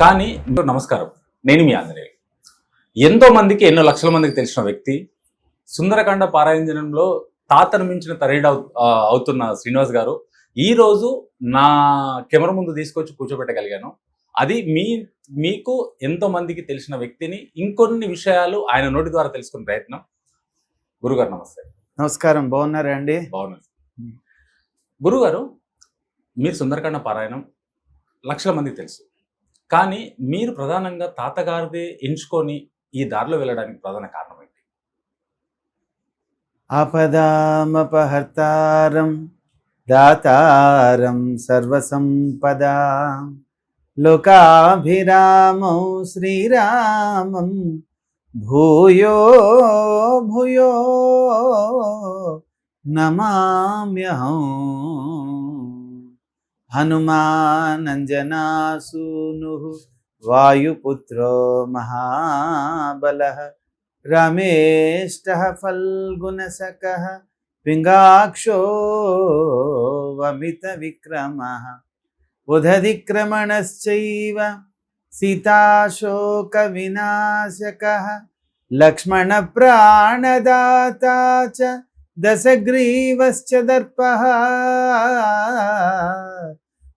కానీ నమస్కారం. నేను మీ ఆంజనేయులు ఎంతో మందికి ఎన్నో లక్షల మందికి తెలిసిన వ్యక్తి సుందరకాండ పారాయణంలో తాతను మించిన తరేడు అవుతున్న శ్రీనివాస్ గారు ఈ రోజు నా కెమెరా ముందు తీసుకొచ్చి కూర్చోబెట్టగలిగాను. అది మీ మీకు ఎంతో మందికి తెలిసిన వ్యక్తిని ఇంకొన్ని విషయాలు ఆయన నోటి ద్వారా తెలుసుకునే ప్రయత్నం. గురుగారు నమస్తే. నమస్కారం. బాగున్నారా అండి? బాగున్నాను. గురుగారు మీరు సుందరకాండ పారాయణం లక్షల మందికి తెలుసు. కానీ మీరు ప్రధానంగా తాతగారిదే ఎంచుకొని ఈ దారిలో వెళ్ళడానికి ప్రధాన కారణం ఏంటి? ఆపదామపహర్తారం దాతారం సర్వసంపద. లోకాభిరామం శ్రీరామం భూయో భూయో నమామ్యహం. हनुमानञ्जनासूनुः वायुपुत्रो महाबलः रमेष्टः फल्गुनसकः पिङ्गाक्षो वमितविक्रमः उदधिक्रमणश्चैव सीताशोकविनाशकः लक्ष्मणप्राणदाता च दशग्रीवश्च दर्पः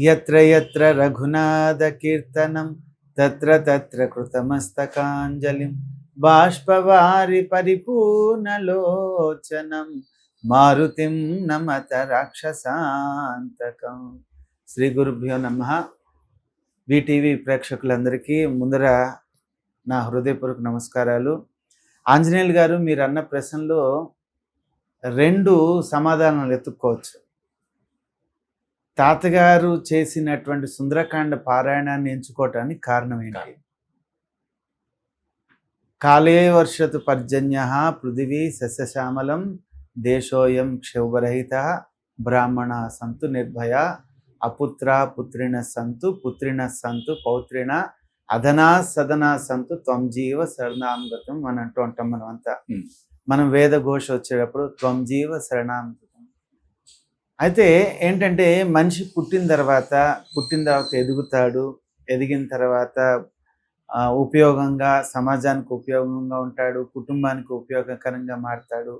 యత్ర యత్ర రఘునాథకీర్తనం తత్ర తత్ర కృతమస్తకాంజలిం బాష్పవారి పరిపూర్ణలోచనం మారుతిం నమత రాక్షసాంతకం. శ్రీ గురుభ్యో నమ. విటీవీ ప్రేక్షకులందరికీ ముందర నా హృదయపూర్వక నమస్కారాలు. ఆంజనేయులు గారు మీరు అన్న ప్రశ్నలో రెండు సమాధానాలు ఎత్తుక్కోవచ్చు. తాతగారు చేసినటువంటి సుందరకాండ పారాయణాన్ని ఎంచుకోవటానికి కారణం ఏంటి? కాలే వర్షతు పర్జన్య పృథివీ సస్యశ్యామలం దేశోయం క్షోభరహిత బ్రాహ్మణ సంతు నిర్భయ అపుత్ర పుత్రిణ సంతు పుత్రిణ సంతు పౌత్రిణ అధనా సదనా సంతు త్వం జీవ శరణాంగతం అని అంటూ ఉంటాం మనం అంతా. మనం వేద ఘోష వచ్చేటప్పుడు త్వం జీవ శరణాంగతం అయితే ఏంటంటే మనిషి పుట్టిన తర్వాత పుట్టిన తర్వాత ఎదుగుతాడు ఎదిగిన తర్వాత ఉపయోగంగా సమాజానికి ఉపయోగంగా ఉంటాడు కుటుంబానికి ఉపయోగకరంగా మారతాడు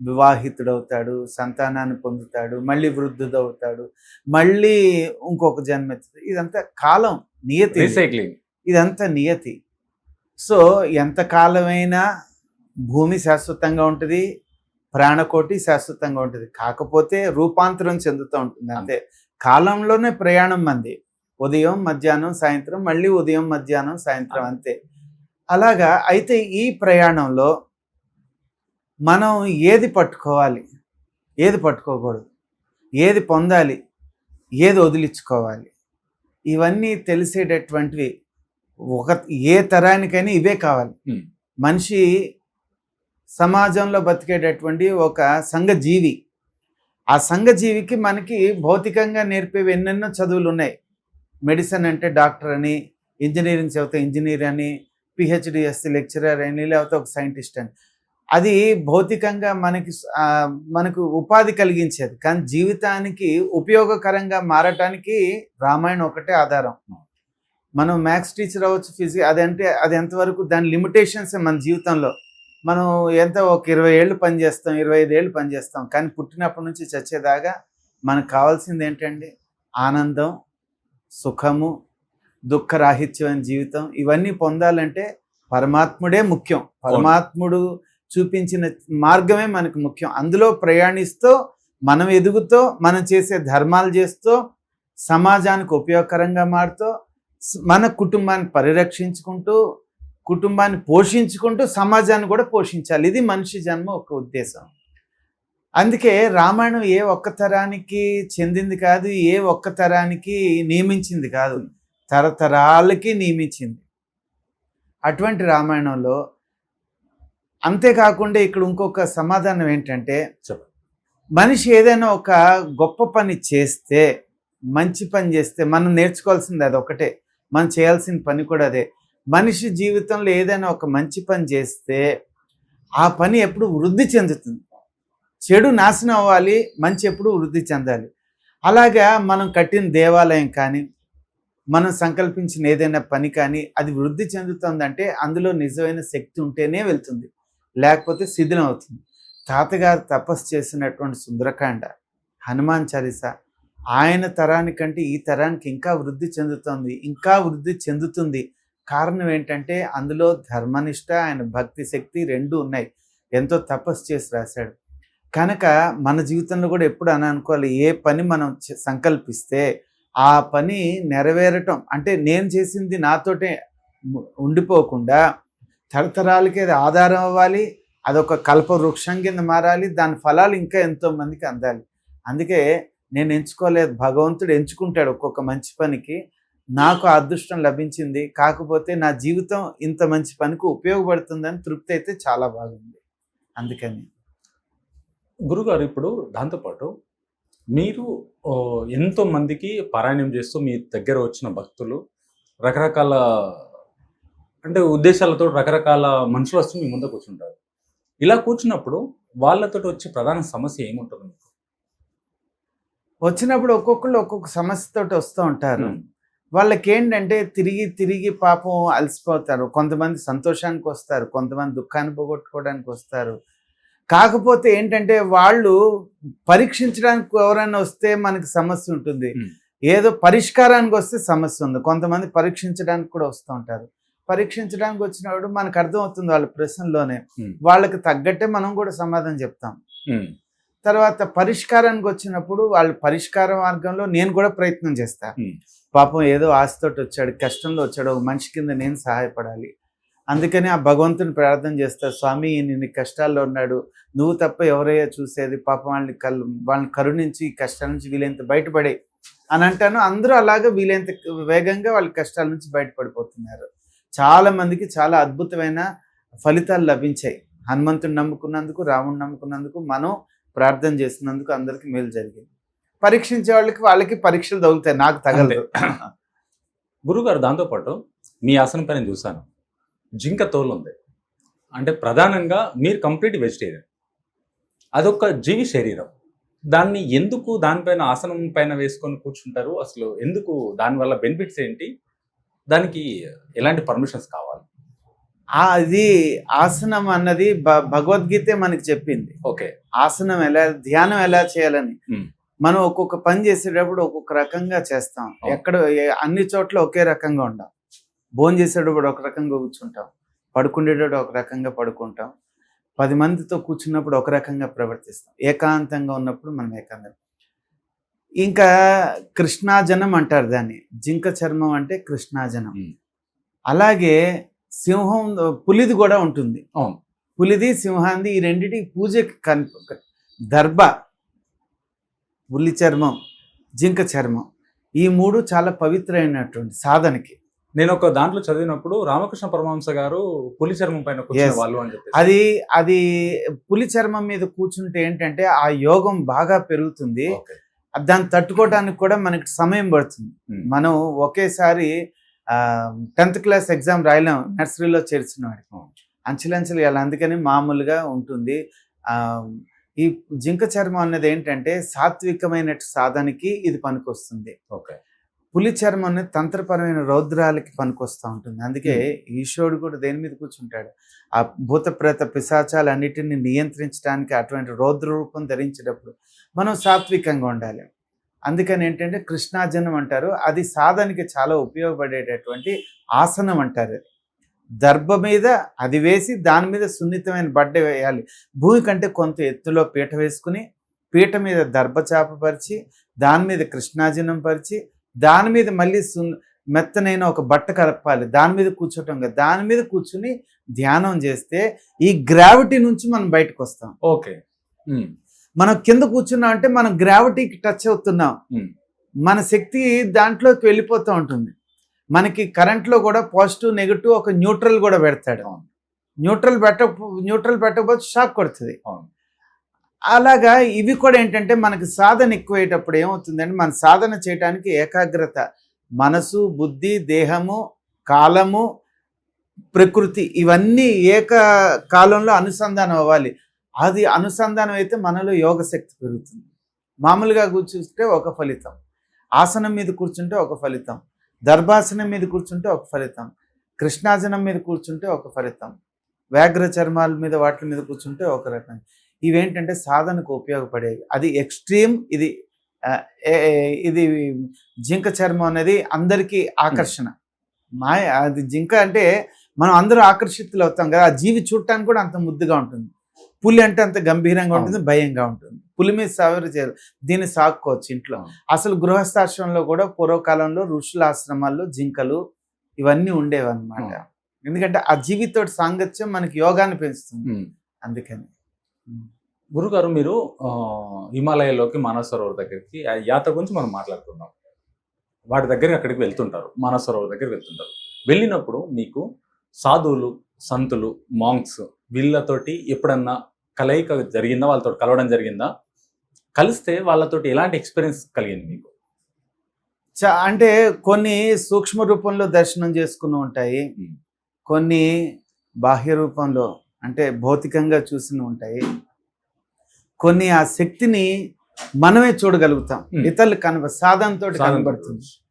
వివాహితుడవుతాడు సంతానాన్ని పొందుతాడు మళ్ళీ వృద్ధుడవుతాడు మళ్ళీ ఇంకొక జన్మ. ఇదంతా కాలం నియతి. రీసైక్లింగ్ ఇదంతా నియతి సో ఎంత కాలమైనా భూమి శాశ్వతంగా ఉంటుంది ప్రాణకోటి శాశ్వతంగా ఉంటుంది. కాకపోతే రూపాంతరం చెందుతూ ఉంటుంది. అంతే. కాలంలోనే ప్రయాణం మంది. ఉదయం మధ్యాహ్నం సాయంత్రం మళ్ళీ ఉదయం మధ్యాహ్నం సాయంత్రం అంతే. అలాగా అయితే ఈ ప్రయాణంలో మనం ఏది పట్టుకోవాలి? ఏది పట్టుకోకూడదు? ఏది పొందాలి? ఏది వదిలించుకోవాలి? ఇవన్నీ తెలిసేటటువంటివి ఒక ఏ తరానికైనా ఇవే కావాలి. మనిషి సమాజంలో బతికేటటువంటి ఒక సంఘజీవి. ఆ సంఘజీవికి మనకి భౌతికంగా నేర్పేవి ఎన్నెన్నో చదువులు ఉన్నాయి మెడిసిన్ అంటే డాక్టర్ అని ఇంజనీరింగ్ చదివితే ఇంజనీర్ అని పిహెచ్డి చేస్తే లెక్చరర్ అని లేకపోతే ఒక సైంటిస్ట్ అని. అది భౌతికంగా మనకి మనకు ఉపాధి కలిగించేది. కానీ జీవితానికి ఉపయోగకరంగా మారటానికి రామాయణం ఒకటే ఆధారం. మనం మ్యాథ్స్ టీచర్ అవ్వచ్చు ఫిజిక్స్ అదంటే అది ఎంతవరకు దాని లిమిటేషన్స్ మన జీవితంలో. మనం ఎంత ఒక ఇరవై ఏళ్ళు పనిచేస్తాం ఇరవై ఐదు ఏళ్ళు పనిచేస్తాం కానీ పుట్టినప్పటి నుంచి చచ్చేదాకా మనకు కావాల్సింది ఏంటండి? ఆనందం సుఖము దుఃఖరాహిత్యమైన జీవితం. ఇవన్నీ పొందాలంటే పరమాత్ముడే ముఖ్యం. పరమాత్ముడు చూపించిన మార్గమే మనకు ముఖ్యం. అందులో ప్రయాణిస్తూ మనం ఎదుగుతూ మనం చేసే ధర్మాలు చేస్తూ సమాజానికి ఉపయోగకరంగా మారుతూ మన కుటుంబాన్ని పరిరక్షించుకుంటూ కుటుంబాన్ని పోషించుకుంటూ సమాజాన్ని కూడా పోషించాలి. ఇది మనిషి జన్మ ఒక ఉద్దేశం. అందుకే రామాయణం ఏ ఒక్క తరానికి చెందింది కాదు ఏ ఒక్క తరానికి నియమించింది కాదు. తరతరాలకి నియమించింది. అటువంటి రామాయణంలో అంతేకాకుండా ఇక్కడ ఇంకొక సమాధానం ఏంటంటే మనిషి ఏదైనా ఒక గొప్ప పని చేస్తే మంచి పని చేస్తే మనం నేర్చుకోవాల్సింది అది ఒకటే మనం చేయాల్సిన పని కూడా అదే. మనిషి జీవితంలో ఏదైనా ఒక మంచి పని చేస్తే ఆ పని ఎప్పుడు వృద్ధి చెందుతుంది. చెడు నాశనం అవ్వాలి మంచి ఎప్పుడు వృద్ధి చెందాలి. అలాగా మనం కట్టిన దేవాలయం కానీ మనం సంకల్పించిన ఏదైనా పని కానీ అది వృద్ధి చెందుతుందంటే అందులో నిజమైన శక్తి ఉంటేనే వెళ్తుంది. లేకపోతే శిథిలం అవుతుంది. తాతగారు తపస్సు చేసినటువంటి సుందరకాండ హనుమాన్ చాలీస ఆయన తరానికంటే ఈ తరానికి ఇంకా వృద్ధి చెందుతుంది ఇంకా వృద్ధి చెందుతుంది కారణం ఏంటంటే అందులో ధర్మనిష్ట ఆయన భక్తి శక్తి రెండు ఉన్నాయి. ఎంతో తపస్సు చేసి రాశాడు. కనుక మన జీవితంలో కూడా ఎప్పుడు అని అనుకోవాలి. ఏ పని మనం సంకల్పిస్తే ఆ పని నెరవేరటం. అంటే నేను చేసింది నాతోటే ఉండిపోకుండా తరతరాలకి అది ఆధారం అవ్వాలి. అదొక కల్ప వృక్షం కింద మారాలి. దాని ఫలాలు ఇంకా ఎంతో మందికి అందాలి. అందుకే నేను ఎంచుకోలేదు. భగవంతుడు ఎంచుకుంటాడు ఒక్కొక్క మంచి పనికి. నాకు అదృష్టం లభించింది. కాకపోతే నా జీవితం ఇంత మంచి పనికి ఉపయోగపడుతుందని తృప్తి అయితే చాలా బాగుంది. అందుకని. గురుగారు ఇప్పుడు దాంతోపాటు మీరు ఎంతో మందికి పారాయణం చేస్తూ మీ దగ్గర వచ్చిన భక్తులు రకరకాల అంటే ఉద్దేశాలతో రకరకాల మనుషులు వస్తూ మీ ముందు కూర్చుంటారు ఇలా కూర్చున్నప్పుడు వాళ్ళతో వచ్చే ప్రధాన సమస్య ఏముంటుంది? మీకు? వచ్చినప్పుడు ఒక్కొక్కళ్ళు ఒక్కొక్క సమస్యతోటి వస్తూ ఉంటారు. వాళ్ళకి ఏంటంటే తిరిగి తిరిగి పాపం అలసిపోతారు. కొంతమంది సంతోషానికి వస్తారు. కొంతమంది దుఃఖాన్ని పోగొట్టుకోవడానికి వస్తారు. కాకపోతే ఏంటంటే వాళ్ళు పరీక్షించడానికి ఎవరైనా వస్తే మనకి సమస్య ఉంటుంది. ఏదో పరిష్కారానికి వస్తే సమస్య ఉంది. కొంతమంది పరీక్షించడానికి కూడా వస్తూ ఉంటారు. పరీక్షించడానికి వచ్చినప్పుడు మనకు అర్థమవుతుంది వాళ్ళ ప్రశ్నలోనే. వాళ్ళకి తగ్గట్టే మనం కూడా సమాధానం చెప్తాం. తర్వాత పరిష్కారానికి వచ్చినప్పుడు వాళ్ళ పరిష్కార మార్గంలో నేను కూడా ప్రయత్నం చేస్తా. పాపం ఏదో ఆశతోటి వచ్చాడు కష్టంలో వచ్చాడు ఒక మనిషి కింద నేను సహాయపడాలి. అందుకని ఆ భగవంతుని ప్రార్థన చేస్తా స్వామి నిన్ను కష్టాల్లో ఉన్నాడు. నువ్వు తప్ప ఎవరయ్యా చూసేది? పాపం వాళ్ళని కల్ వాళ్ళని కరుణించి ఈ కష్టాల నుంచి వీలైనంత బయటపడే. అని అంటాను. అందరూ అలాగే వీలైనంత వేగంగా వాళ్ళ కష్టాల నుంచి బయటపడిపోతున్నారు. చాలా మందికి చాలా అద్భుతమైన ఫలితాలు లభించాయి. హనుమంతుని నమ్ముకున్నందుకు రాముని నమ్ముకున్నందుకు మనం ప్రార్థన చేసినందుకు అందరికీ మేలు జరిగింది. పరీక్షించే వాళ్ళకి వాళ్ళకి పరీక్షలు తగులుతాయి. నాకు తగలదు. గురుగారు దాంతోపాటు మీ ఆసనం పైన చూశాను. జింక తోలు ఉంది. అంటే ప్రధానంగా మీరు కంప్లీట్ వెజిటేరియన్. అదొక జీవి శరీరం. దాన్ని ఎందుకు దానిపైన ఆసనం పైన వేసుకొని కూర్చుంటారు? అసలు ఎందుకు దానివల్ల బెనిఫిట్స్ ఏంటి? దానికి ఎలాంటి పర్మిషన్స్ కావాలి? అది ఆసనం అన్నది భగవద్గీతే మనకి చెప్పింది. ఓకే. ఆసనం ఎలా ధ్యానం ఎలా చేయాలని. మనం ఒక్కొక్క పని చేసేటప్పుడు ఒక్కొక్క రకంగా చేస్తాం. ఎక్కడ అన్ని చోట్ల ఒకే రకంగా ఉండం భోజనం చేసేటప్పుడు ఒక రకంగా కూర్చుంటాం. పడుకునేటప్పుడు ఒక రకంగా పడుకుంటాం. పది మందితో కూర్చున్నప్పుడు ఒక రకంగా ప్రవర్తిస్తాం. ఏకాంతంగా ఉన్నప్పుడు మనం ఏకాంతం. ఇంకా కృష్ణాజనం అంటారు దాన్ని. జింక చర్మం అంటే కృష్ణాజనం. అలాగే సింహం పులిది కూడా ఉంటుంది. అవును. పులిది సింహాంది ఈ రెండిటికి పూజకి కన్ దర్భ పులి చర్మం జింక చర్మం ఈ మూడు చాలా పవిత్రమైనటువంటి సాధనకి. నేను ఒక దాంట్లో చదివినప్పుడు రామకృష్ణ పరమహంస గారు పులి చర్మం పైన. వాళ్ళు అని చెప్పేసి. అది అది పులి చర్మం మీద కూర్చుంటే ఏంటంటే ఆ యోగం బాగా పెరుగుతుంది. దాన్ని తట్టుకోవడానికి కూడా మనకి సమయం పడుతుంది. Hmm. మనం ఒకేసారి టెన్త్ క్లాస్ ఎగ్జామ్ రాయలేం నర్సరీలో చేర్చిన వాడికి అవును. అంచెలంచెలు ఇలా అందుకని మామూలుగా ఉంటుంది. ఈ జింక చర్మం అన్నది ఏంటంటే సాత్వికమైన సాధనకి ఇది పనికొస్తుంది. ఓకే. పులి చర్మం అనేది తంత్రపరమైన రౌద్రాలకి పనికొస్తూ ఉంటుంది. అందుకే ఈశ్వరుడు కూడా దేని మీద కూర్చుంటాడు? ఆ భూత ప్రేత పిశాచాలన్నిటిని నియంత్రించడానికి అటువంటి రౌద్ర రూపం ధరించేటప్పుడు మనం సాత్వికంగా ఉండాలి. అందుకని ఏంటంటే కృష్ణాజనం అంటారు. అది సాధనకి చాలా ఉపయోగపడేటటువంటి ఆసనం అంటారు. దర్భ మీద అది వేసి దాని మీద సున్నితమైన బడ్డ వేయాలి. భూమి కంటే కొంత ఎత్తులో పీట వేసుకుని పీట మీద దర్భ చేప పరిచి దాని మీద కృష్ణాజనం పరిచి దాని మీద మళ్ళీ సున్ మెత్తనైన ఒక బట్ట కలపాలి. దాని మీద కూర్చోటం కదా. దాని మీద కూర్చుని ధ్యానం చేస్తే ఈ గ్రావిటీ నుంచి మనం బయటకు వస్తాం. ఓకే. మనం కింద కూర్చున్నాం అంటే మనం గ్రావిటీకి టచ్ అవుతున్నాం. మన శక్తి దాంట్లోకి వెళ్ళిపోతూ ఉంటుంది మనకి కరెంట్లో కూడా పాజిటివ్ నెగిటివ్ ఒక న్యూట్రల్ కూడా పెడతాడు. న్యూట్రల్ పెట్ట న్యూట్రల్ పెట్టకపోతే షాక్ కొడుతుంది. అలాగా ఇవి కూడా ఏంటంటే మనకి సాధన ఎక్కువయ్యేటప్పుడు ఏమవుతుందంటే మన సాధన చేయడానికి ఏకాగ్రత మనసు బుద్ధి దేహము కాలము ప్రకృతి ఇవన్నీ ఏక కాలంలో అనుసంధానం అవ్వాలి అది అనుసంధానం అయితే మనలో యోగ శక్తి పెరుగుతుంది. మామూలుగా కూర్చుంటే ఒక ఫలితం. ఆసనం మీద కూర్చుంటే ఒక ఫలితం. దర్భాసనం మీద కూర్చుంటే ఒక ఫలితం. కృష్ణాసనం మీద కూర్చుంటే ఒక ఫలితం. వ్యాఘ్ర చర్మాల మీద వాటి మీద కూర్చుంటే ఒక రకం. ఇవేంటంటే సాధనకు ఉపయోగపడేవి. అది ఎక్స్ట్రీమ్ ఇది ఇది జింక చర్మం అనేది అందరికీ ఆకర్షణ. మాయ అది జింక అంటే మనం అందరూ ఆకర్షితులు అవుతాం కదా. ఆ జీవి చూడటానికి కూడా అంత ముద్దుగా ఉంటుంది. పులి అంటే అంత గంభీరంగా ఉంటుంది భయంగా ఉంటుంది. పులి మీద సవరి చేయరు దీన్ని సాక్కోవచ్చు ఇంట్లో. అసలు గృహస్థాశ్రమంలో కూడా పూర్వకాలంలో ఋషుల ఆశ్రమాల్లో జింకలు ఇవన్నీ ఉండేవి అనమాట. ఎందుకంటే ఆ జీవితో సాంగత్యం మనకి యోగాన్ని పెంచుతుంది. అందుకని. గురుగారు మీరు ఆ, హిమాలయాల్లోకి మానస సరోవర్ దగ్గరికి ఆ యాత్ర గురించి మనం మాట్లాడుకుందాం. వాటి దగ్గరికి అక్కడికి వెళ్తుంటారు. మానస సరోవర్ దగ్గరికి వెళ్తుంటారు. వెళ్ళినప్పుడు మీకు సాధువులు సంతులు మాంక్స్ వీళ్ళతోటి ఎప్పుడన్నా కలయిక జరిగిందా? వాళ్ళతో కలవడం జరిగిందా? కలిస్తే వాళ్ళతోటి ఎలాంటి ఎక్స్పీరియన్స్ కలిగింది మీకు? అంటే కొన్ని సూక్ష్మ రూపంలో దర్శనం చేసుకుని ఉంటాయి. కొన్ని బాహ్య రూపంలో అంటే భౌతికంగా చూసిన ఉంటాయి. కొన్ని ఆ శక్తిని మనమే చూడగలుగుతాం. ఇతరులు కనబ సాధనతో సాధన కనబడుతుంది.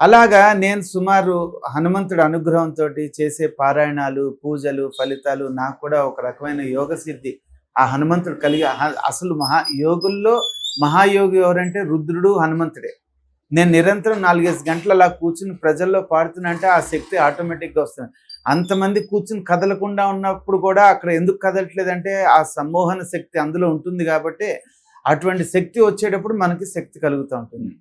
అలాగా నేను సుమారు హనుమంతుడి అనుగ్రహంతో చేసే పారాయణాలు పూజలు ఫలితాలు నాకు కూడా ఒక రకమైన యోగ సిద్ధి ఆ హనుమంతుడు కలిగి అసలు మహా యోగుల్లో మహాయోగి ఎవరంటే రుద్రుడు హనుమంతుడే. నేను నిరంతరం నాలుగైదు గంటలు అలా కూర్చుని ప్రజల్లో పాడుతున్నంటే ఆ శక్తి ఆటోమేటిక్గా వస్తుంది. అంతమంది కూర్చుని కదలకుండా ఉన్నప్పుడు కూడా అక్కడ ఎందుకు కదలట్లేదంటే ఆ సమ్మోహన శక్తి అందులో ఉంటుంది కాబట్టి అటువంటి శక్తి వచ్చేటప్పుడు మనకి శక్తి కలుగుతూ ఉంటుంది.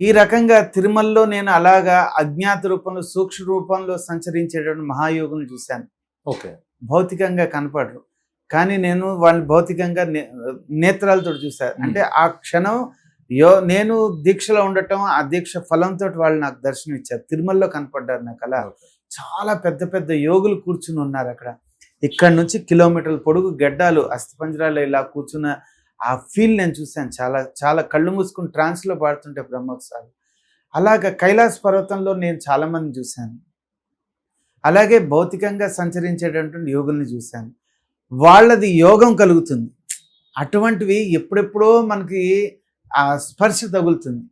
ఈ రకంగా తిరుమలలో నేను అలాగా అజ్ఞాత రూపంలో సూక్ష్మ రూపంలో సంచరించేటువంటి మహాయోగులను చూశాను. ఓకే. భౌతికంగా కనపడరు. కానీ నేను వాళ్ళని భౌతికంగా నే- నేత్రాలతో చూశాను. అంటే ఆ క్షణం యో నేను దీక్షలో ఉండటం ఆ దీక్ష ఫలంతో వాళ్ళు నాకు దర్శనం ఇచ్చారు. తిరుమలలో కనపడ్డారు నాకు అలా. చాలా పెద్ద పెద్ద యోగులు కూర్చుని ఉన్నారు అక్కడ. ఇక్కడ నుంచి కిలోమీటర్ల పొడుగు గడ్డాలు అస్థిపంజరాలు ఇలా కూర్చున్న ఆ ఫీల్ నేను చూశాను చాలా చాలా కళ్ళు మూసుకుని ట్రాన్స్లో పాడుతుంటే బ్రహ్మోత్సవాలు. అలాగ కైలాస పర్వతంలో నేను చాలా మంది చూశాను. అలాగే భౌతికంగా సంచరించేటటువంటి యోగుల్ని చూశాను. వాళ్ళది యోగం కలుగుతుంది. అటువంటివి ఎప్పుడెప్పుడో మనకి ఆ స్పర్శ తగులుతుంది.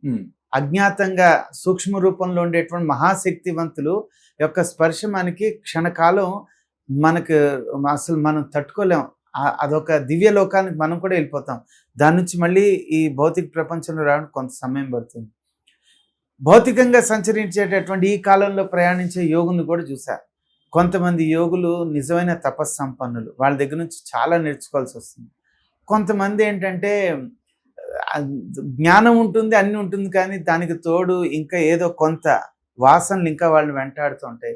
అజ్ఞాతంగా సూక్ష్మ రూపంలో ఉండేటువంటి మహాశక్తివంతులు యొక్క స్పర్శ మనకి క్షణకాలం మనకు అసలు మనం తట్టుకోలేం. అదొక దివ్య లోకానికి మనం కూడా వెళ్ళిపోతాం. దాని నుంచి మళ్ళీ ఈ భౌతిక ప్రపంచంలో రావడానికి కొంత సమయం పడుతుంది. భౌతికంగా సంచరించేటటువంటి ఈ కాలంలో ప్రయాణించే యోగుని కూడా చూశారు కొంతమంది యోగులు నిజమైన తపస్సంపన్నులు. వాళ్ళ దగ్గర నుంచి చాలా నేర్చుకోవాల్సి వస్తుంది. కొంతమంది ఏంటంటే జ్ఞానం ఉంటుంది అన్నీ ఉంటుంది కానీ దానికి తోడు ఇంకా ఏదో కొంత వాసనలు ఇంకా వాళ్ళని వెంటాడుతూ ఉంటాయి.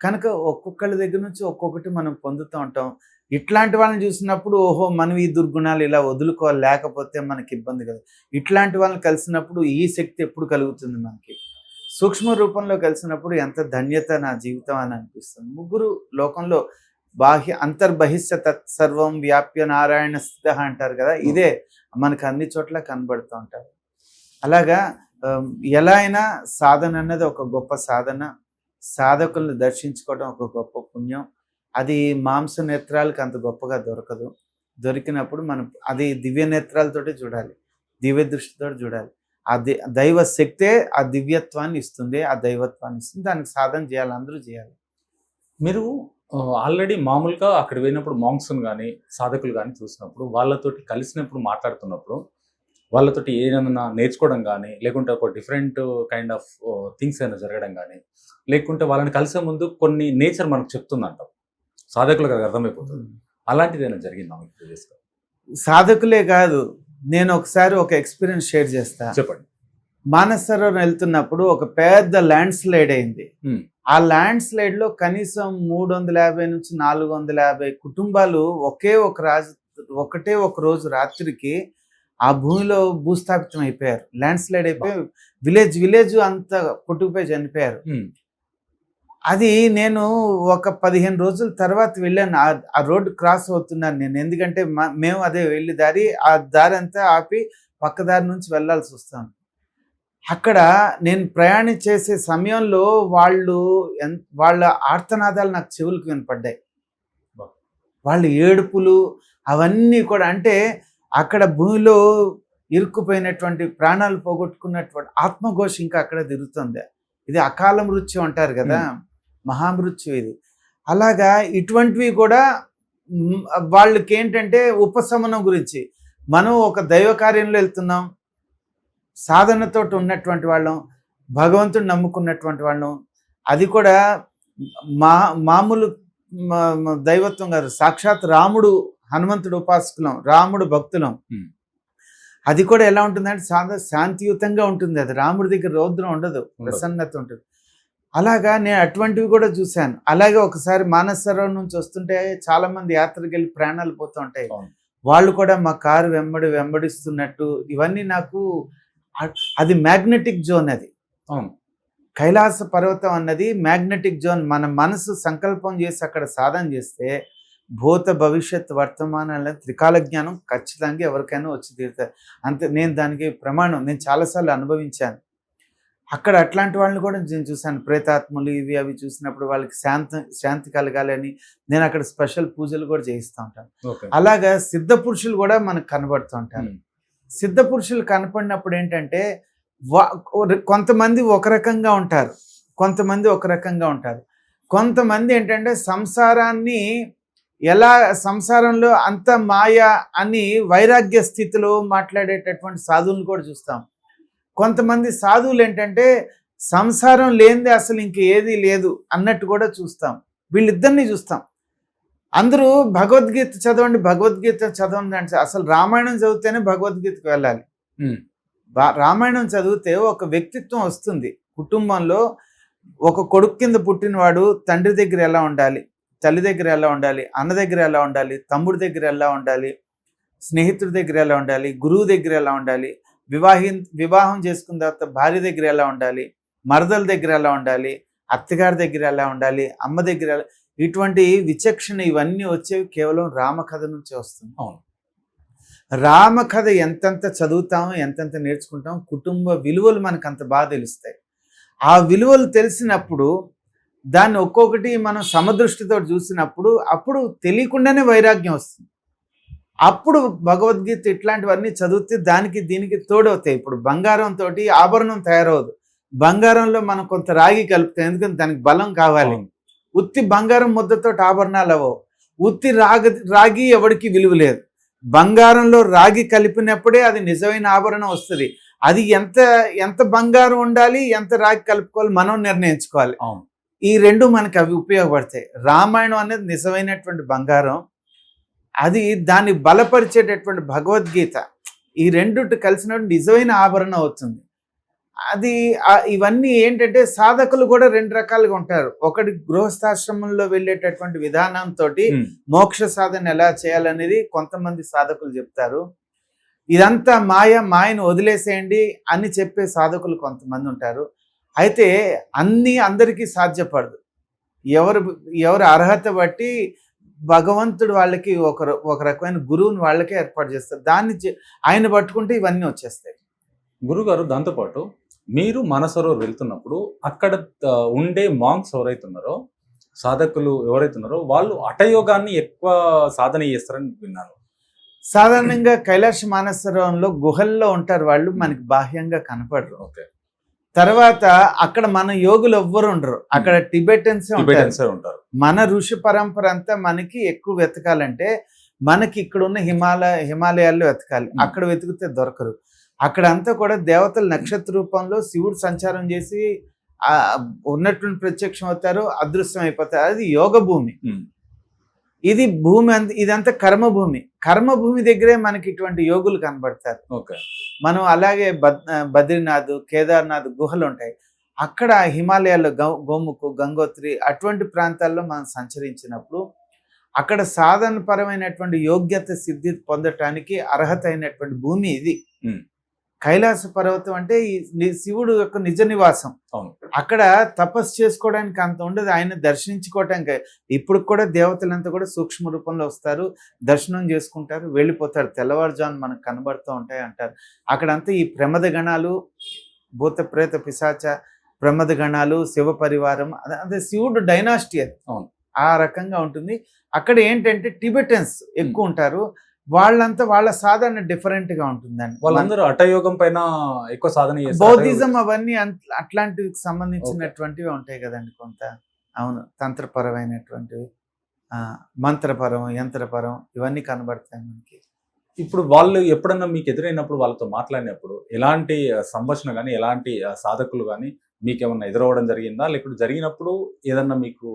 కనుక ఒక్కొక్కళ్ళ దగ్గర నుంచి ఒక్కొక్కటి మనం పొందుతూ ఉంటాం. ఇట్లాంటి వాళ్ళని చూసినప్పుడు ఓహో మనం ఈ దుర్గుణాలు ఇలా వదులుకోవాలి లేకపోతే మనకి ఇబ్బంది కదా. ఇట్లాంటి వాళ్ళని కలిసినప్పుడు ఈ శక్తి ఎప్పుడు కలుగుతుంది మనకి? సూక్ష్మ రూపంలో కలిసినప్పుడు ఎంత ధన్యత నా జీవితం అని అనిపిస్తుంది. ముగ్గురు లోకంలో బాహ్య అంతర్బహిష్ట తత్ సర్వం వ్యాప్య నారాయణ స్థిత అంటారు కదా ఇదే మనకు అన్ని చోట్ల కనబడుతూ ఉంటారు. అలాగా ఎలా అయినా సాధన అన్నది ఒక గొప్ప సాధన. సాధకుల్ని దర్శించుకోవడం ఒక గొప్ప పుణ్యం. అది మాంస నేత్రాలకు అంత గొప్పగా దొరకదు. దొరికినప్పుడు మనం అది దివ్య నేత్రాలతోటి చూడాలి. దివ్య దృష్టితో చూడాలి. ఆ దైవ శక్తే ఆ దివ్యత్వాన్ని ఇస్తుంది ఆ దైవత్వాన్ని ఇస్తుంది. దానికి సాధన చేయాలి అందరూ చేయాలి. మీరు ఆల్రెడీ మామూలుగా అక్కడ పోయినప్పుడు మాంగ్స్ కానీ సాధకులు కానీ చూసినప్పుడు వాళ్ళతోటి కలిసినప్పుడు మాట్లాడుతున్నప్పుడు వాళ్ళతోటి ఏదైనా నేర్చుకోవడం కానీ లేకుంటే ఒక డిఫరెంట్ కైండ్ ఆఫ్ థింగ్స్ ఏమైనా జరగడం కానీ లేకుంటే వాళ్ళని కలిసే ముందు కొన్ని నేచర్ మనకు చెప్తుందంట. సాధకులకు అది అర్థమైపోతుంది. అలాంటిది ఏమైనా జరిగిందా మీకు సాధకులే కాదు నేను ఒకసారి ఒక ఎక్స్పీరియన్స్ షేర్ చేస్తా. చెప్పండి. మానసరోవరం వెళ్తున్నప్పుడు ఒక పెద్ద ల్యాండ్ స్లైడ్ అయింది. ఆ ల్యాండ్ స్లైడ్లో కనీసం మూడు వందల యాభై నుంచి నాలుగు వందల యాభై కుటుంబాలు ఒకే ఒక రాజు ఒకటే ఒక రోజు రాత్రికి ఆ భూమిలో భూస్థాపితం అయిపోయారు. ల్యాండ్ స్లైడ్ అయిపోయి విలేజ్ విలేజ్ అంతా కొట్టుకుపోయి చనిపోయారు. అది నేను ఒక పదిహేను రోజుల తర్వాత వెళ్ళాను. ఆ- రోడ్డు క్రాస్ అవుతున్నాను నేను. ఎందుకంటే మా- మేము అదే వెళ్ళి దారి ఆ దారి అంతా ఆపి పక్క దారి నుంచి వెళ్ళాల్సి వస్తాను. అక్కడ నేను ప్రయాణం చేసే సమయంలో వాళ్ళు ఎన్- వాళ్ళ ఆర్తనాదాలు నాకు చెవులకు వినపడ్డాయి. వాళ్ళ ఏడుపులు అవన్నీ కూడా అంటే అక్కడ భూమిలో ఇరుక్కుపోయినటువంటి ప్రాణాలు పోగొట్టుకున్నటువంటి ఆత్మఘోష ఇంకా అక్కడ తిరుగుతుంది. ఇది అకాల మృత్యు అంటారు కదా. మహామృత్యు ఇది. అలాగా ఇటువంటివి కూడా వాళ్ళకి ఏంటంటే ఉపశమనం గురించి. మనం ఒక దైవ కార్యంలో వెళ్తున్నాం. సాధనతో ఉన్నటువంటి వాళ్ళం. భగవంతుని నమ్ముకున్నటువంటి వాళ్ళం. అది కూడా మా మామూలు దైవత్వం గారు సాక్షాత్ రాముడు హనుమంతుడు ఉపాసకులం. రాముడు భక్తులం. అది కూడా ఎలా ఉంటుందంటే సాధ శాంతియుతంగా ఉంటుంది. అది రాముడి దగ్గర రౌద్రం ఉండదు. ప్రసన్నత ఉంటుంది. అలాగా నేను అటువంటివి కూడా చూశాను. అలాగే ఒకసారి మానసరోవరం నుంచి వస్తుంటే చాలా మంది యాత్రకు వెళ్ళి ప్రాణాలు పోతూ ఉంటాయి. వాళ్ళు కూడా మా కారు వెంబడి వెంబడిస్తున్నట్టు ఇవన్నీ నాకు అది మ్యాగ్నెటిక్ జోన్ అది. కైలాస పర్వతం అన్నది మ్యాగ్నెటిక్ జోన్. మన మనసు సంకల్పం చేసి అక్కడ సాధన చేస్తే భూత భవిష్యత్ వర్తమానాల త్రికాల జ్ఞానం ఖచ్చితంగా ఎవరికైనా వచ్చి తీరుతారు అంతే నేను దానికి ప్రమాణం నేను చాలాసార్లు అనుభవించాను. అక్కడ అట్లాంటి వాళ్ళని కూడా నేను చూశాను. ప్రేతాత్మలు ఇవి అవి చూసినప్పుడు వాళ్ళకి శాంతి శాంతి కలగాలని నేను అక్కడ స్పెషల్ పూజలు కూడా చేయిస్తూ ఉంటాను. అలాగా సిద్ధ పురుషులు కూడా మనకు కనబడుతూ ఉంటారు. ఉమ్, సిద్ధ పురుషులు కనపడినప్పుడు ఏంటంటే వా- కొంతమంది ఒక రకంగా ఉంటారు. కొంతమంది ఒక రకంగా ఉంటారు. కొంతమంది ఏంటంటే సంసారాన్ని ఎలా సంసారంలో అంత మాయ అని వైరాగ్య స్థితిలో మాట్లాడేటటువంటి సాధువులను కూడా చూస్తాం. కొంతమంది సాధువులు ఏంటంటే సంసారం లేనిదే అసలు ఇంక ఏది లేదు అన్నట్టు కూడా చూస్తాం. వీళ్ళిద్దరిని చూస్తాం. అందరూ భగవద్గీత చదవండి భగవద్గీత చదవండి అంటే అసలు రామాయణం చదివితేనే భగవద్గీతకు వెళ్ళాలి. రామాయణం చదివితే ఒక వ్యక్తిత్వం వస్తుంది. కుటుంబంలో ఒక కొడుకు కింద పుట్టినవాడు తండ్రి దగ్గర ఎలా ఉండాలి తల్లి దగ్గర ఎలా ఉండాలి అన్న దగ్గర ఎలా ఉండాలి తమ్ముడి దగ్గర ఎలా ఉండాలి స్నేహితుడి దగ్గర ఎలా ఉండాలి గురువు దగ్గర ఎలా ఉండాలి వివాహి వివాహం చేసుకున్న తర్వాత భార్య దగ్గర ఎలా ఉండాలి? మరదల దగ్గర ఎలా ఉండాలి? అత్తగారి దగ్గర ఎలా ఉండాలి? అమ్మ దగ్గర ఇటువంటి విచక్షణ ఇవన్నీ వచ్చేవి కేవలం రామకథ నుంచి వస్తుంది. అవును. రామకథ ఎంతెంత చదువుతామో ఎంతెంత నేర్చుకుంటాం కుటుంబ విలువలు మనకు అంత బాగా తెలుస్తాయి. ఆ విలువలు తెలిసినప్పుడు దాన్ని ఒక్కొక్కటి మనం సమదృష్టితో చూసినప్పుడు అప్పుడు తెలియకుండానే వైరాగ్యం వస్తుంది. అప్పుడు భగవద్గీత ఇట్లాంటివన్నీ చదివితే దానికి దీనికి తోడవుతాయి. ఇప్పుడు బంగారం తోటి ఆభరణం తయారవదు బంగారంలో మనం కొంత రాగి కలుపుతాం. ఎందుకంటే దానికి బలం కావాలి. ఉత్తి బంగారం ముద్దతో ఆభరణాలు అవ్వవు. ఉత్తి రాగి రాగి ఎవడికి విలువ లేదు. బంగారంలో రాగి కలిపినప్పుడే అది నిజమైన ఆభరణం వస్తుంది. అది ఎంత ఎంత బంగారం ఉండాలి ఎంత రాగి కలుపుకోవాలి మనం నిర్ణయించుకోవాలి. అవును. ఈ రెండు మనకి అవి ఉపయోగపడతాయి. రామాయణం అనేది నిజమైనటువంటి బంగారం. అది దాన్ని బలపరిచేటటువంటి భగవద్గీత. ఈ రెండుటి కలిసినటువంటి నిజమైన ఆభరణం అవుతుంది. అది ఇవన్నీ ఏంటంటే సాధకులు కూడా రెండు రకాలుగా ఉంటారు. ఒకటి గృహస్థాశ్రమంలో వెళ్ళేటటువంటి విధానంతో మోక్ష సాధన ఎలా చేయాలనేది కొంతమంది సాధకులు చెప్తారు. ఇదంతా మాయ మాయను వదిలేసేయండి అని చెప్పే సాధకులు కొంతమంది ఉంటారు. అయితే అన్నీ అందరికీ సాధ్యపడదు. ఎవరు ఎవరు అర్హత బట్టి భగవంతుడు వాళ్ళకి ఒక ఒక రకమైన గురువుని వాళ్ళకే ఏర్పాటు చేస్తారు. దాన్ని ఆయన పట్టుకుంటే ఇవన్నీ వచ్చేస్తాయి. గురుగారు దాంతోపాటు మీరు మనసరోవర్ వెళ్తున్నప్పుడు అక్కడ ఉండే మాంగ్స్ ఎవరైతే ఉన్నారో సాధకులు ఎవరైతే ఉన్నారో వాళ్ళు హఠయోగాన్ని ఎక్కువ సాధన చేస్తారని విన్నాను. సాధారణంగా కైలాస మానసరోవరంలో గుహల్లో ఉంటారు వాళ్ళు మనకి బాహ్యంగా కనపడరు. ఓకే. తర్వాత అక్కడ మన యోగులు ఎవ్వరు ఉండరు. అక్కడ టిబెటన్స్ ఉంటారు. టిబెటన్స్ ఉంటారు. మన ఋషి పరంపర అంతా మనకి ఎక్కువ వెతకాలంటే మనకి ఇక్కడ ఉన్న హిమాలయ హిమాలయాల్లో వెతకాలి. Hmm. అక్కడ వెతికితే దొరకరు. అక్కడ అంతా కూడా దేవతల నక్షత్ర రూపంలో శివుడు సంచారం చేసి ఆ ఉన్నటువంటి ప్రత్యక్షం అవుతారు అదృశ్యం అయిపోతారు అది యోగ భూమి. ఉమ్, ఇది భూమి అంత ఇదంతా కర్మ భూమి కర్మ భూమి దగ్గరే మనకి ఇటువంటి యోగులు కనబడతారు. ఓకే. మనం అలాగే బద్ బద్రీనాథ్ కేదార్నాథ్ గుహలు ఉంటాయి. అక్కడ హిమాలయాల్లో గౌ గోముఖు గంగోత్రి అటువంటి ప్రాంతాల్లో మనం సంచరించినప్పుడు అక్కడ సాధనపరమైనటువంటి యోగ్యత సిద్ధి పొందటానికి అర్హత అయినటువంటి భూమి ఇది. కైలాస పర్వతం అంటే ఈ శివుడు యొక్క నిజ నివాసం. అవును. అక్కడ తపస్సు చేసుకోవడానికి అంత ఉండదు. ఆయన దర్శించుకోవటానికి ఇప్పుడు కూడా దేవతలంతా కూడా సూక్ష్మ రూపంలో వస్తారు దర్శనం చేసుకుంటారు వెళ్ళిపోతారు. తెల్లవారుజాము మనకు కనబడుతూ ఉంటాయి అంటారు. అక్కడంతా ఈ ప్రమద గణాలు భూత ప్రేత పిశాచ ప్రమద గణాలు శివ పరివారం అదే- శివుడు డైనాస్టీ అది. అవును. ఆ రకంగా ఉంటుంది. అక్కడ ఏంటంటే టిబెటన్స్ ఎక్కువ ఉంటారు. వాళ్ళంతా వాళ్ళ సాధన డిఫరెంట్గా ఉంటుందండి. వాళ్ళందరూ హఠయోగం పైన ఎక్కువ సాధన బౌద్ధిజం అవన్నీ అట్లాంటివి సంబంధించినటువంటివి ఉంటాయి కదండి కొంత. అవును. తంత్రపరమైనటువంటివి ఆ, మంత్రపరం యంత్రపరం ఇవన్నీ కనబడతాయి మనకి. ఇప్పుడు వాళ్ళు ఎప్పుడన్నా మీకు ఎదురైనప్పుడు వాళ్ళతో మాట్లాడినప్పుడు ఎలాంటి సంభాషణ కానీ ఎలాంటి సాధకులు కానీ మీకు ఏమన్నా ఎదురవ్వడం జరిగిందా? లేకపోతే జరిగినప్పుడు ఏదన్నా మీకు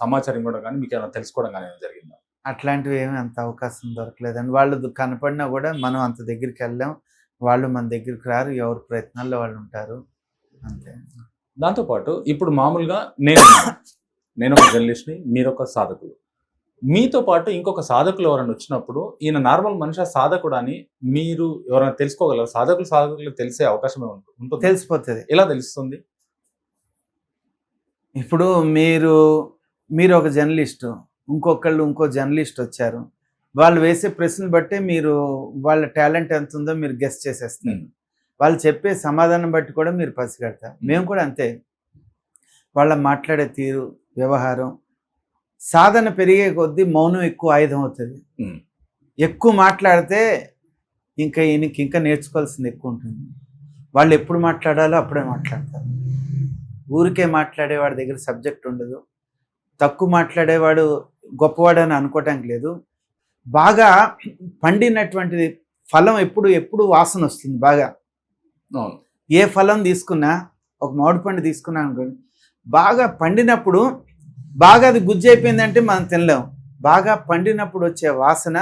సమాచారం ఇవ్వడం కానీ మీకు ఏమైనా తెలుసుకోవడం కానీ ఏమైనా జరిగిందా? అట్లాంటివి ఏమీ అంత అవకాశం దొరకలేదండి. వాళ్ళు కనపడినా కూడా మనం అంత దగ్గరికి వెళ్ళాం. వాళ్ళు మన దగ్గరికి రారు. ఎవరి ప్రయత్నాల్లో వాళ్ళు ఉంటారు. అంతే. దాంతోపాటు ఇప్పుడు మామూలుగా నేను నేను ఒక జర్నలిస్ట్ని మీరు ఒక సాధకులు. మీతో పాటు ఇంకొక సాధకులు ఎవరైనా వచ్చినప్పుడు ఈయన నార్మల్ మనిషి సాధకుడు అని మీరు ఎవరైనా తెలుసుకోగలరు? సాధకులు సాధకులు తెలిసే అవకాశం ఉంటుంది? తెలిసిపోతుంది. ఎలా తెలుస్తుంది? ఇప్పుడు మీరు మీరు ఒక జర్నలిస్టు. ఇంకొకళ్ళు ఇంకో జర్నలిస్ట్ వచ్చారు. వాళ్ళు వేసే ప్రశ్నలు బట్టే మీరు వాళ్ళ టాలెంట్ ఎంత ఉందో మీరు గెస్ట్ చేసేస్తారు. ఉమ్. వాళ్ళు చెప్పే సమాధానం బట్టి కూడా మీరు పసిగడతారు. మేము. కూడా అంతే. వాళ్ళ మాట్లాడే తీరు వ్యవహారం సాధన పెరిగే కొద్దీ మౌనం ఎక్కువ ఆయుధం అవుతుంది. ఎక్కువ మాట్లాడితే ఇంకా ఈయనకి ఇంకా నేర్చుకోవాల్సింది ఎక్కువ ఉంటుంది. వాళ్ళు ఎప్పుడు మాట్లాడాలో అప్పుడే మాట్లాడతారు. ఊరికే మాట్లాడేవాడి దగ్గర సబ్జెక్ట్ ఉండదు. తక్కువ మాట్లాడేవాడు గొప్పవాడు అని అనుకోవటానికి లేదు. బాగా పండినటువంటి ఫలం ఎప్పుడు ఎప్పుడు వాసన వస్తుంది బాగా. ఏ ఫలం తీసుకున్నా ఒక మామిడి పండు తీసుకున్నా అనుకోండి బాగా పండినప్పుడు బాగా అది గుజ్జు అయిపోయిందంటే మనం తినలేం. బాగా పండినప్పుడు వచ్చే వాసన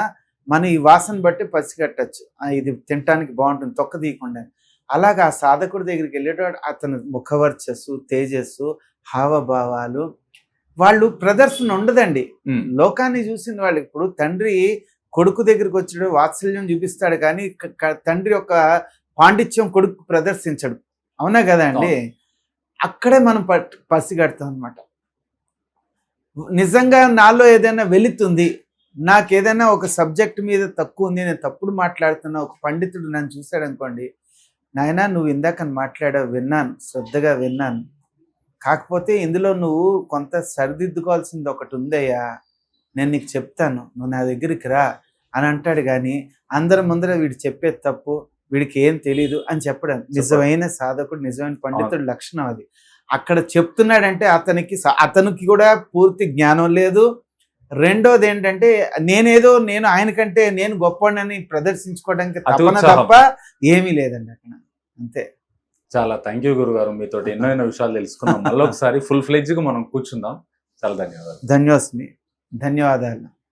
మనం ఈ వాసన బట్టి పసిగట్టచ్చు. ఇది తినటానికి బాగుంటుంది తొక్క తీయకుండా. అలాగా ఆ సాధకుడి దగ్గరికి వెళ్ళేటప్పుడు అతని ముఖవర్చస్సు తేజస్సు హావభావాలు వాళ్ళు ప్రదర్శన ఉండదండి. లోకాన్ని చూసిన వాళ్ళు. ఇప్పుడు తండ్రి కొడుకు దగ్గరికి వచ్చాడు వాత్సల్యం చూపిస్తాడు కానీ తండ్రి యొక్క పాండిత్యం కొడుకు ప్రదర్శించడు. అవునా కదా అండి? అక్కడే మనం పసిగడతాం అనమాట నిజంగా నాలో ఏదైనా వెళుతుంది. నాకు ఏదైనా ఒక సబ్జెక్ట్ మీద తక్కువ ఉంది. నేను తప్పుడు మాట్లాడుతున్నా ఒక పండితుడు నన్ను చూశాడు అనుకోండి. నాయనా నువ్వు ఇందాక మాట్లాడావు విన్నాను శ్రద్ధగా విన్నాను. కాకపోతే ఇందులో నువ్వు కొంత సరిదిద్దుకోవాల్సింది ఒకటి ఉందయ్యా. నేను నీకు చెప్తాను నువ్వు నా దగ్గరికి రా అని అంటాడు కానీ అందరి ముందర వీడు చెప్పేది తప్పు వీడికి ఏం తెలియదు అని చెప్పడం నిజమైన సాధకుడు నిజమైన పండితుడు లక్షణం అది. అక్కడ చెప్తున్నాడంటే అతనికి అతనికి కూడా పూర్తి జ్ఞానం లేదు. రెండోది ఏంటంటే నేనేదో నేను ఆయనకంటే నేను గొప్పవాడిని ప్రదర్శించుకోవడానికి ఉత్సాహం. తప్ప ఏమీ లేదండి అక్కడ. అంతే. చాలా థ్యాంక్ యూ గురుగారు. మీతో ఎన్నో ఎన్నో విషయాలు తెలుసుకున్నాం. మళ్ళీ ఒకసారి ఫుల్ ఫ్లెడ్జ్గా మనం కూర్చుందాం. చాలా ధన్యవాదాలు. ధన్యోస్మి ధన్యవాదాలు.